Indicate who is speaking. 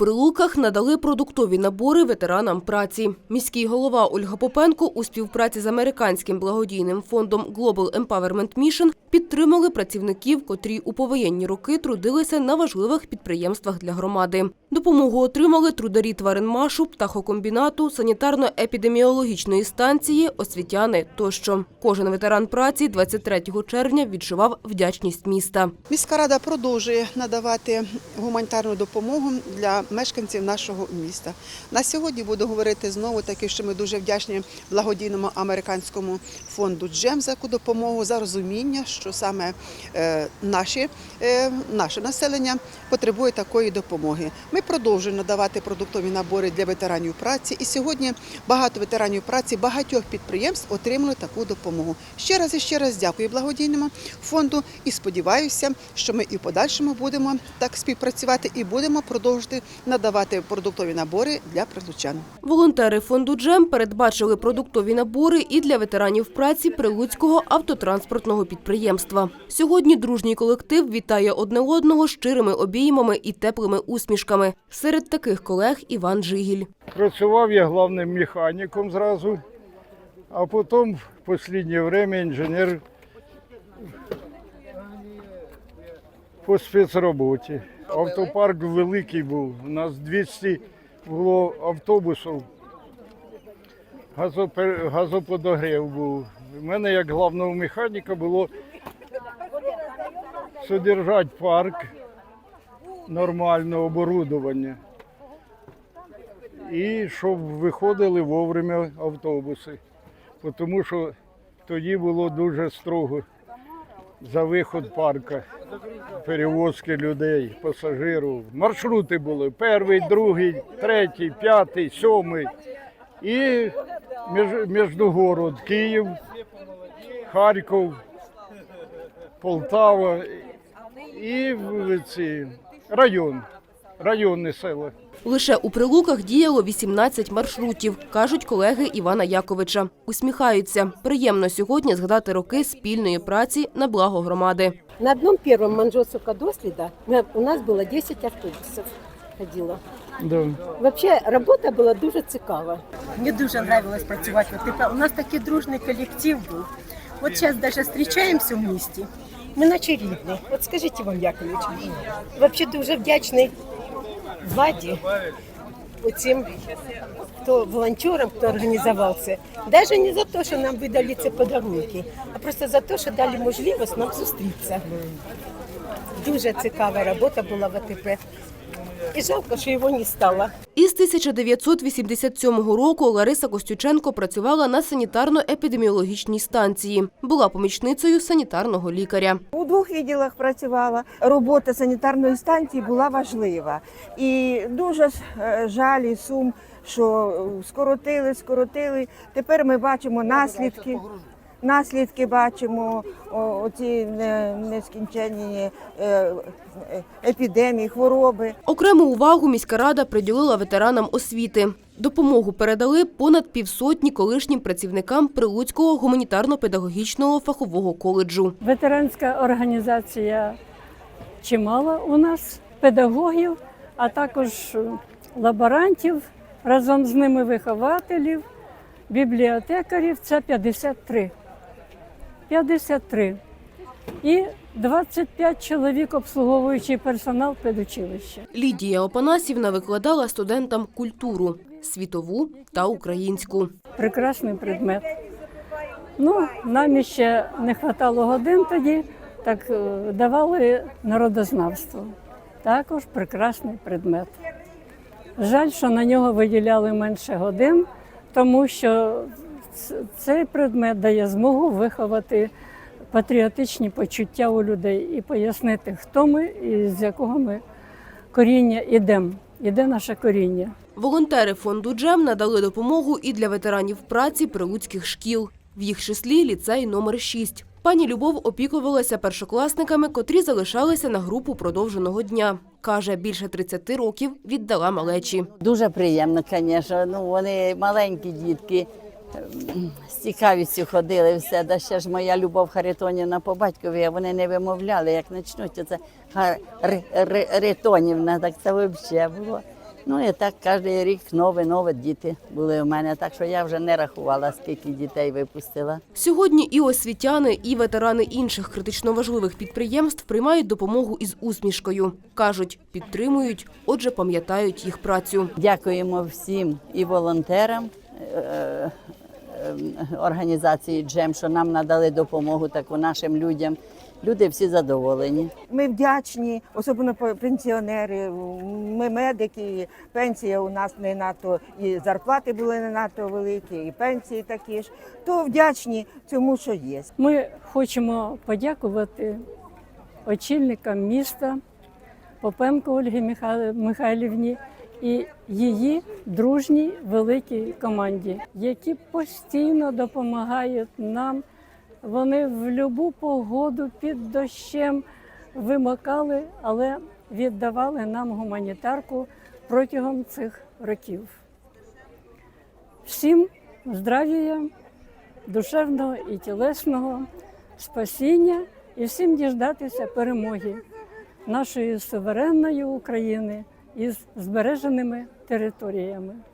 Speaker 1: Прилуках надали продуктові набори ветеранам праці. Міський голова Ольга Попенко у співпраці з американським благодійним фондом Global Empowerment Mission підтримали працівників, котрі у повоєнні роки трудилися на важливих підприємствах для громади. Допомогу отримали трударі тваринмашу, птахокомбінату, санітарно-епідеміологічної станції, освітяни тощо. Кожен ветеран праці 23 червня відчував вдячність міста.
Speaker 2: Міська рада продовжує надавати гуманітарну допомогу для мешканців нашого міста. На сьогодні буду говорити знову таки, що ми дуже вдячні благодійному американському фонду Джем за допомогу, за розуміння, що саме е, наші, е, наше населення потребує такої допомоги. Ми продовжуємо надавати продуктові набори для ветеранів праці. І сьогодні багато ветеранів праці багатьох підприємств отримали таку допомогу. Ще раз і ще раз дякую благодійному фонду і сподіваюся, що ми і в подальшому будемо так співпрацювати і будемо продовжувати надавати продуктові набори для прилучан.
Speaker 1: Волонтери фонду Джем передбачили продуктові набори і для ветеранів праці Прилуцького автотранспортного підприємства. Сьогодні дружній колектив вітає одне одного щирими обіймами і теплими усмішками. Серед таких колег Іван Жигіль.
Speaker 3: Працював я главним механіком зразу, а потім в останнє время інженер по спецроботі. Автопарк великий був. У нас 200 було автобусів. Газоподогрів був. У мене як главного механіка було содержати парк, нормальне оборудовання. І щоб виходили вовремя автобуси. Тому що тоді було дуже строго за виход парка, перевозки людей, пасажирів. Маршрути були перший, другий, третій, п'ятий, сьомий. І між, міжногород, Київ, Харків, Полтава і в- ці, район, районні села.
Speaker 1: Лише у Прилуках діяло 18 маршрутів, кажуть колеги Івана Яковича. Усміхаються. Приємно сьогодні згадати роки спільної праці на благо громади.
Speaker 4: На одном первом Манжосука доследа мы- у нас было 10 автобусов ходило.
Speaker 3: Да.
Speaker 4: Вообще робота була дуже цікава. Мені дуже подобалось працювати. От у нас такий дружний колектив був. От зараз навіть зустрічаємося в місті. Ми наче рідні. От скажіть вам, Якович, взагалі дуже вдячний владі, оцим, хто волонтерам, хто організував це. Навіть не за те, що нам видали ці подарунки, а просто за те, що дали можливість нам зустрітися. Дуже цікава робота була в АТП. І жалко, що його не стало.
Speaker 1: Із 1987 року Лариса Костюченко працювала на санітарно-епідеміологічній станції. Була помічницею санітарного лікаря.
Speaker 5: У двох відділах працювала. Робота санітарної станції була важлива. І дуже е, жаль і сум, що скоротили, скоротили. Тепер ми бачимо наслідки. Наслідки бачимо оці не- нескінченні е, е, епідемії, хвороби.
Speaker 1: Окрему увагу міська рада приділила ветеранам освіти. Допомогу передали понад півсотні колишнім працівникам Прилуцького гуманітарно-педагогічного фахового коледжу.
Speaker 6: Ветеранська організація чимало у нас педагогів, а також лаборантів, разом з ними вихователів, бібліотекарів це 53. 53. І 25 чоловік обслуговуючий персонал педучилища.
Speaker 1: Лідія Опанасівна викладала студентам культуру світову та українську.
Speaker 6: прекрасний предмет. Ну, нам ще не вистачало годин тоді, так е, давали народознавство. Також прекрасний предмет. Жаль, що на нього виділяли менше годин, тому що цей предмет дає змогу виховати патріотичні почуття у людей і пояснити, хто ми і з якого ми коріння ідемо, іде наше коріння.
Speaker 1: Волонтери фонду Джем надали допомогу і для ветеранів праці прилуцьких шкіл. В їх числі ліцей номер 6. Пані Любов опікувалася першокласниками, котрі залишалися на групу продовженого дня. Каже, більше 30 років віддала малечі.
Speaker 7: Дуже приємно, звісно. Ну, вони маленькі дітки. З цікавістю ходили все. Да ще ж моя Любов Харитонівна по батькові, а вони не вимовляли, як почнуть це Харитонівна, так це взагалі було. Ну і так кожен рік нові, нові діти були у мене. Так що я вже не рахувала, скільки дітей випустила.
Speaker 1: Сьогодні і освітяни, і ветерани інших критично важливих підприємств приймають допомогу із усмішкою. Кажуть, підтримують, отже, пам'ятають їх працю.
Speaker 7: Дякуємо всім і волонтерам е, організації Джем, що нам надали допомогу таку нашим людям. Люди всі задоволені.
Speaker 5: Ми вдячні, особливо пенсіонери. Ми медики, пенсія у нас не надто, і зарплати були не надто великі, і пенсії такі ж. То вдячні цьому, що є.
Speaker 6: Ми хочемо подякувати очільникам міста Попенко Ольгі Миха- Михайлівні і її дружній великій команді, які постійно допомагають нам. Вони в будь-яку погоду під дощем вимокали, але віддавали нам гуманітарку протягом цих років. Всім здравія, душевного і тілесного спасіння і всім діждатися перемоги нашої суверенної України із збереженими територіями.